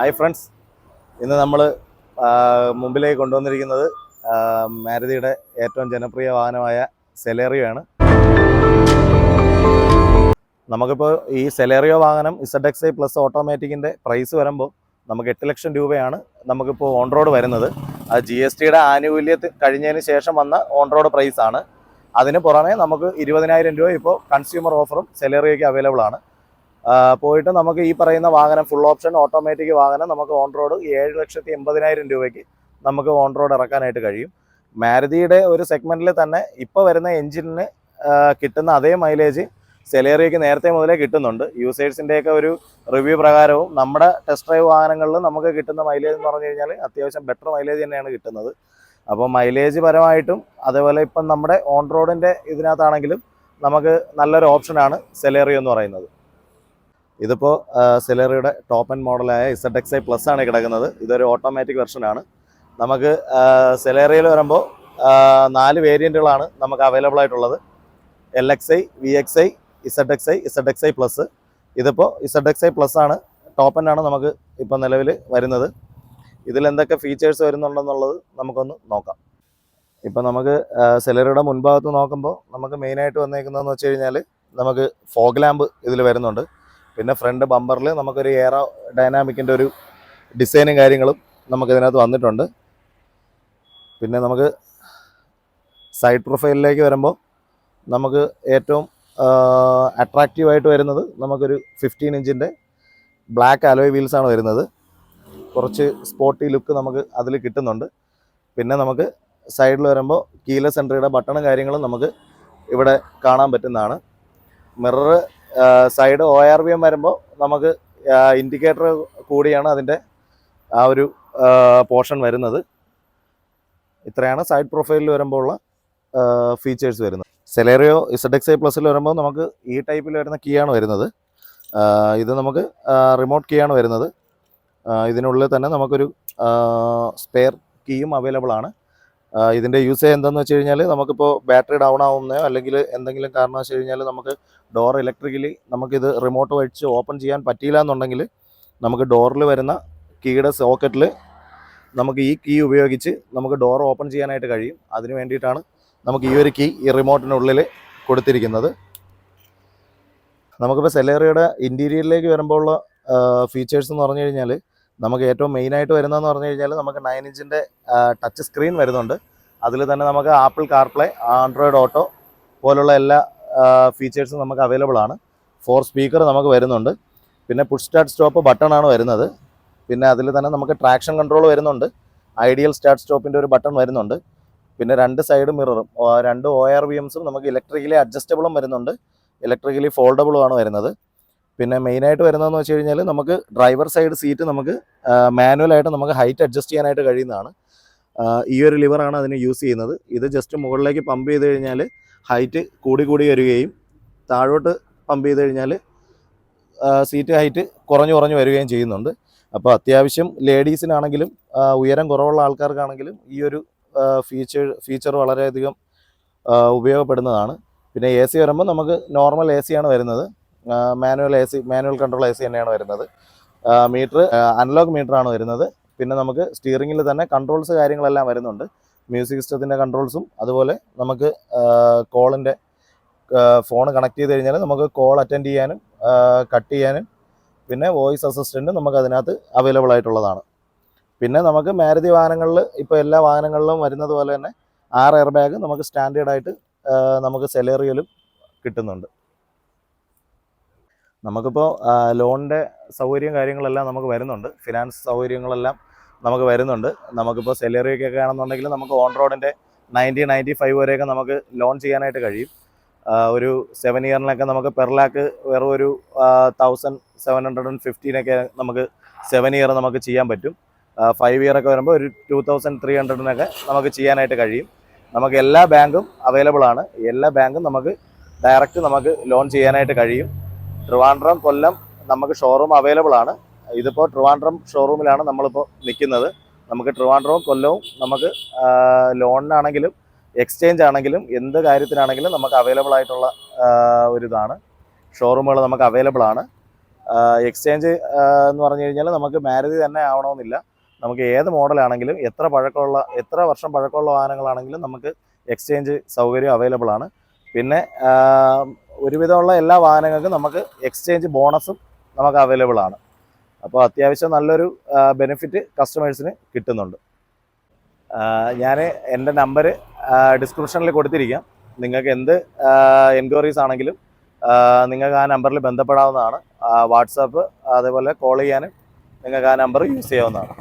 Hi friends. ഇന്ന് നമ്മൾ മുമ്പിലേക്ക് കൊണ്ടുവന്നിരിക്കുന്നത് മാരുതിയുടെ ഏറ്റവും ജനപ്രിയ വാഹനമായ സെലേറിയോ ആണ് നമുക്കിപ്പോൾ ഈ സെലേറിയോ വാഹനം ഇസഡ് എക്സ് ഐ പ്ലസ് ഓട്ടോമാറ്റിക്കിന്റെ പ്രൈസ് വരുമ്പോൾ നമുക്ക് എട്ട് ലക്ഷം രൂപയാണ് നമുക്കിപ്പോൾ ഓൺ റോഡ് വരുന്നത്. അത് ജി എസ് ടിയുടെ ആനുകൂല്യത്തിൽ കഴിഞ്ഞതിന് ശേഷം വന്ന ഓൺ റോഡ് പ്രൈസാണ്. അതിന് പുറമെ നമുക്ക് ഇരുപതിനായിരം രൂപ ഇപ്പോൾ കൺസ്യൂമർ ഓഫറും സെലേറിയോയ്ക്ക് അവൈലബിൾ ആണ്. പോയിട്ട് നമുക്ക് ഈ പറയുന്ന വാഹനം ഫുൾ ഓപ്ഷൻ ഓട്ടോമാറ്റിക് വാഹനം നമുക്ക് ഓൺ റോഡ് ഏഴ് ലക്ഷത്തി എൺപതിനായിരം രൂപയ്ക്ക് നമുക്ക് ഓൺ റോഡ് ഇറക്കാനായിട്ട് കഴിയും. മാരുതിയുടെ ഒരു സെഗ്മെന്റിൽ തന്നെ ഇപ്പോൾ വരുന്ന എഞ്ചിനിന് കിട്ടുന്ന അതേ മൈലേജ് സെലേറിയയ്ക്ക് നേരത്തെ മുതലേ കിട്ടുന്നുണ്ട്. യൂസേഴ്സിന്റെയൊക്കെ ഒരു റിവ്യൂ പ്രകാരവും നമ്മുടെ ടെസ്റ്റ് ഡ്രൈവ് വാഹനങ്ങളിൽ നമുക്ക് കിട്ടുന്ന മൈലേജ് എന്ന് പറഞ്ഞു കഴിഞ്ഞാൽ അത്യാവശ്യം ബെറ്റർ മൈലേജ് തന്നെയാണ് കിട്ടുന്നത്. അപ്പോൾ മൈലേജ് പരമായിട്ടും അതേപോലെ ഇപ്പം നമ്മുടെ ഓൺ റോഡിന്റെ ഇതിനകത്താണെങ്കിലും നമുക്ക് നല്ലൊരു ഓപ്ഷനാണ് സെലേറിയ എന്ന് പറയുന്നത്. ഇതിപ്പോൾ സെലറിയുടെ ടോപ്പ് ആൻഡ് മോഡലായ ഇസഡ് എക്സ് ഐ പ്ലസ് ആണ് കിടക്കുന്നത്. ഇതൊരു ഓട്ടോമാറ്റിക് വെർഷനാണ് നമുക്ക് സെലേറിയയിൽ വരുമ്പോൾ നാല് വേരിയന്റുകളാണ് നമുക്ക് അവൈലബിൾ ആയിട്ടുള്ളത്. L X I V X I Z X I Z X I plus ഇതിപ്പോൾ ഇസഡ് എക്സ് ഐ പ്ലസ് ആണ് ടോപ്പ് ആണ് നമുക്ക് ഇപ്പോൾ നിലവിൽ വരുന്നത്. ഇതിൽ എന്തൊക്കെ ഫീച്ചേഴ്സ് വരുന്നുണ്ടെന്നുള്ളത് നമുക്കൊന്ന് നോക്കാം. ഇപ്പം നമുക്ക് സെലറിയുടെ മുൻഭാഗത്ത് നോക്കുമ്പോൾ നമുക്ക് മെയിനായിട്ട് വന്നേക്കുന്നതെന്ന് വെച്ച് കഴിഞ്ഞാൽ നമുക്ക് ഫോഗ് ലാമ്പ് ഇതിൽ വരുന്നുണ്ട്. പിന്നെ ഫ്രണ്ട് ബമ്പറിൽ നമുക്കൊരു എയറോ ഡൈനാമിക്കിന്റെ ഒരു ഡിസൈനും കാര്യങ്ങളും നമുക്ക് ഇതിനകത്ത് വന്നിട്ടുണ്ട്. പിന്നെ നമുക്ക് സൈഡ് പ്രൊഫൈലിലേക്ക് വരുമ്പോൾ നമുക്ക് ഏറ്റവും അട്രാക്റ്റീവായിട്ട് വരുന്നത് നമുക്കൊരു ഫിഫ്റ്റീൻ ഇഞ്ചിന്റെ ബ്ലാക്ക് അലോയ് വീൽസാണ് വരുന്നത്. കുറച്ച് സ്പോർട്ടി ലുക്ക് നമുക്ക് അതിൽ കിട്ടുന്നുണ്ട്. പിന്നെ നമുക്ക് സൈഡിൽ വരുമ്പോൾ കീലസ് എൻട്രിയുടെ ബട്ടണും കാര്യങ്ങളും നമുക്ക് ഇവിടെ കാണാൻ പറ്റുന്നതാണ്. Mirror side O R V M വരുമ്പോൾ നമുക്ക് ഇൻഡിക്കേറ്റർ കൂടിയാണ് അതിന്റെ ആ ഒരു പോർഷൻ വരുന്നത്. ഇത്രയാണ് സൈഡ് പ്രൊഫൈലിൽ വരുമ്പോൾ ഉള്ള ഫീച്ചേഴ്സ് വരുന്നത്. സെലേറിയോ ഇസഡ് എക്സ് ഐ പ്ലസിൽ വരുമ്പോൾ നമുക്ക് ഈ ടൈപ്പിൽ വരുന്ന കീ ആണ് വരുന്നത്. ഇത് നമുക്ക് റിമോട്ട് കീ ആണ് വരുന്നത്. ഇതിനുള്ളിൽ തന്നെ നമുക്കൊരു സ്പെയർ കീയും അവൈലബിൾ ആണ്. ഇതിന്റെ യൂസേജ് എന്താണെന്ന് വെച്ച് കഴിഞ്ഞാൽ നമുക്കിപ്പോൾ ബാറ്ററി ഡൗൺ ആവുന്നയോ അല്ലെങ്കിൽ എന്തെങ്കിലും കാരണം വെച്ച് കഴിഞ്ഞാൽ നമുക്ക് ഡോർ ഇലക്ട്രിക്കലി നമുക്കിത് റിമോട്ട് വഴിച്ച് ഓപ്പൺ ചെയ്യാൻ പറ്റിയില്ല എന്നുണ്ടെങ്കിൽ നമുക്ക് ഡോറിൽ വരുന്ന കീയുടെ സോക്കറ്റിൽ നമുക്ക് ഈ കീ ഉപയോഗിച്ച് നമുക്ക് ഡോർ ഓപ്പൺ ചെയ്യാനായിട്ട് കഴിയും. അതിന് വേണ്ടിയിട്ടാണ് നമുക്ക് ഈ ഒരു കീ ഈ റിമോട്ടിനുള്ളിൽ കൊടുത്തിരിക്കുന്നത്. നമുക്കിപ്പോൾ സെലേറിയുടെ ഇന്റീരിയറിലേക്ക് വരുമ്പോൾ ഉള്ള ഫീച്ചേഴ്സ് എന്ന് പറഞ്ഞു കഴിഞ്ഞാൽ നമുക്ക് ഏറ്റവും മെയിനായിട്ട് വരുന്നതെന്ന് പറഞ്ഞു കഴിഞ്ഞാൽ നമുക്ക് നയൻ ഇഞ്ചിന്റെ ടച്ച് സ്ക്രീൻ വരുന്നുണ്ട്. അതിൽ തന്നെ നമുക്ക് ആപ്പിൾ കാർപ്ലേ ആൻഡ്രോയിഡ് ഓട്ടോ പോലുള്ള എല്ലാ ഫീച്ചേഴ്സും നമുക്ക് അവൈലബിൾ ആണ്. ഫോർ സ്പീക്കർ നമുക്ക് വരുന്നുണ്ട്. പിന്നെ പുഷ് സ്റ്റാർട്ട് സ്റ്റോപ്പ് ബട്ടണാണ് വരുന്നത്. പിന്നെ അതിൽ തന്നെ നമുക്ക് ട്രാക്ഷൻ കൺട്രോൾ വരുന്നുണ്ട്. ഐഡിയൽ സ്റ്റാർട്ട് സ്റ്റോപ്പിന്റെ ഒരു ബട്ടൺ വരുന്നുണ്ട്. പിന്നെ രണ്ട് സൈഡ് മിററും രണ്ട് ഒ ആർ വി എംസും നമുക്ക് ഇലക്ട്രിക്കലി അഡ്ജസ്റ്റബിളും വരുന്നുണ്ട്. ഇലക്ട്രിക്കലി ഫോൾഡബിളും ആണ് വരുന്നത്. പിന്നെ മെയിനായിട്ട് വരുന്നതെന്ന് വെച്ച് കഴിഞ്ഞാൽ നമുക്ക് ഡ്രൈവർ സൈഡ് സീറ്റ് നമുക്ക് മാനുവലായിട്ട് നമുക്ക് ഹൈറ്റ് അഡ്ജസ്റ്റ് ചെയ്യാനായിട്ട് കഴിയുന്നതാണ്. ഈ ഒരു ലിവറാണ് അതിന് യൂസ് ചെയ്യുന്നത്. ഇത് ജസ്റ്റ് മുകളിലേക്ക് പമ്പ് ചെയ്ത് കഴിഞ്ഞാൽ ഹൈറ്റ് കൂടി കൂടി വരികയും താഴോട്ട് പമ്പ് ചെയ്ത് കഴിഞ്ഞാൽ സീറ്റ് ഹൈറ്റ് കുറഞ്ഞു കുറഞ്ഞു വരികയും ചെയ്യുന്നുണ്ട്. അപ്പോൾ അത്യാവശ്യം ലേഡീസിനാണെങ്കിലും ഉയരം കുറവുള്ള ആൾക്കാർക്കാണെങ്കിലും ഈ ഒരു ഫീച്ചർ ഫീച്ചർ വളരെയധികം ഉപയോഗപ്പെടുന്നതാണ്. പിന്നെ എ സി വരുമ്പോൾ നമുക്ക് നോർമൽ എ സിയാണ് വരുന്നത്. Manual A C manual control A C തന്നെയാണ് വരുന്നത്. മീറ്റർ അനലോഗ് മീറ്ററാണ് വരുന്നത്. പിന്നെ നമുക്ക് സ്റ്റിയറിങ്ങിൽ തന്നെ കൺട്രോൾസ് കാര്യങ്ങളെല്ലാം വരുന്നുണ്ട്. മ്യൂസിക് സിസ്റ്റത്തിന്റെ കൺട്രോൾസും അതുപോലെ നമുക്ക് കോളിന്റെ ഫോൺ കണക്ട് ചെയ്ത് കഴിഞ്ഞാൽ നമുക്ക് കോൾ അറ്റൻഡ് ചെയ്യാനും കട്ട് ചെയ്യാനും പിന്നെ വോയിസ് അസിസ്റ്റന്റും നമുക്ക് അതിനകത്ത് അവൈലബിൾ ആയിട്ടുള്ളതാണ്. പിന്നെ നമുക്ക് മാരുതി വാഹനങ്ങളിൽ ഇപ്പോൾ എല്ലാ വാഹനങ്ങളിലും വരുന്നത് പോലെ തന്നെ ആറ് എയർ ബാഗ് നമുക്ക് സ്റ്റാൻഡേർഡായിട്ട് നമുക്ക് സെലേറിയലും കിട്ടുന്നുണ്ട്. നമുക്കിപ്പോൾ ലോണിന്റെ സൗകര്യം കാര്യങ്ങളെല്ലാം നമുക്ക് വരുന്നുണ്ട്. ഫിനാൻസ് സൗകര്യങ്ങളെല്ലാം നമുക്ക് വരുന്നുണ്ട്. നമുക്കിപ്പോൾ സെലറിയൊക്കെ ആണെന്നുണ്ടെങ്കിൽ നമുക്ക് ഓൺ റോഡിന്റെ നയന്റി നയന്റി ഫൈവ് വരെയൊക്കെ നമുക്ക് ലോൺ ചെയ്യാനായിട്ട് കഴിയും. ഒരു സെവൻ ഇയറിനൊക്കെ നമുക്ക് പെർ ലാക്ക് വെറും ഒരു തൗസൻഡ് സെവൻ ഹൺഡ്രഡ് ആൻഡ് ഫിഫ്റ്റീനൊക്കെ നമുക്ക് സെവൻ ഇയർ നമുക്ക് ചെയ്യാൻ പറ്റും. ഫൈവ് ഇയറൊക്കെ വരുമ്പോൾ ഒരു ടു തൗസൻഡ് ത്രീ ഹൺഡ്രഡിനൊക്കെ നമുക്ക് ചെയ്യാനായിട്ട് കഴിയും. നമുക്ക് എല്ലാ ബാങ്കും അവൈലബിൾ ആണ്. എല്ലാ ബാങ്കും നമുക്ക് ഡയറക്റ്റ് നമുക്ക് ലോൺ ചെയ്യാനായിട്ട് കഴിയും. ട്രിവാൻഡ്രം കൊല്ലം നമുക്ക് ഷോറൂം അവൈലബിൾ ആണ്. ഇതിപ്പോൾ ട്രിവാൻഡ്രം ഷോറൂമിലാണ് നമ്മളിപ്പോൾ നിൽക്കുന്നത് നമുക്ക് ട്രിവാൻഡ്രവും കൊല്ലവും നമുക്ക് ലോണിനാണെങ്കിലും എക്സ്ചേഞ്ച് ആണെങ്കിലും എന്ത് കാര്യത്തിനാണെങ്കിലും നമുക്ക് അവൈലബിൾ ആയിട്ടുള്ള ഒരു ഇതാണ് ഷോറൂമുകൾ നമുക്ക് അവൈലബിൾ ആണ്. എക്സ്ചേഞ്ച് എന്ന് പറഞ്ഞു കഴിഞ്ഞാൽ നമുക്ക് മാരുതി തന്നെ ആവണമെന്നില്ല. നമുക്ക് ഏത് മോഡലാണെങ്കിലും എത്ര പഴക്കമുള്ള എത്ര വർഷം പഴക്കമുള്ള വാഹനങ്ങളാണെങ്കിലും നമുക്ക് എക്സ്ചേഞ്ച് സൗകര്യം അവൈലബിൾ ആണ്. പിന്നെ ഒരുവിധമുള്ള എല്ലാ വാഹനങ്ങൾക്കും നമുക്ക് എക്സ്ചേഞ്ച് ബോണസും നമുക്ക് അവൈലബിൾ ആണ്. അപ്പോൾ അത്യാവശ്യം നല്ലൊരു ബെനിഫിറ്റ് കസ്റ്റമേഴ്സിന് കിട്ടുന്നുണ്ട്. ഞാൻ എന്റെ നമ്പർ ഡിസ്ക്രിപ്ഷനിൽ കൊടുത്തിരിക്കാം. നിങ്ങൾക്ക് എന്ത് എൻക്വയറീസ് ആണെങ്കിലും നിങ്ങൾക്ക് ആ നമ്പറിൽ ബന്ധപ്പെടാവുന്നതാണ്. വാട്സാപ്പ് അതേപോലെ കോൾ ചെയ്യാനും നിങ്ങൾക്ക് ആ നമ്പർ യൂസ് ചെയ്യാവുന്നതാണ്.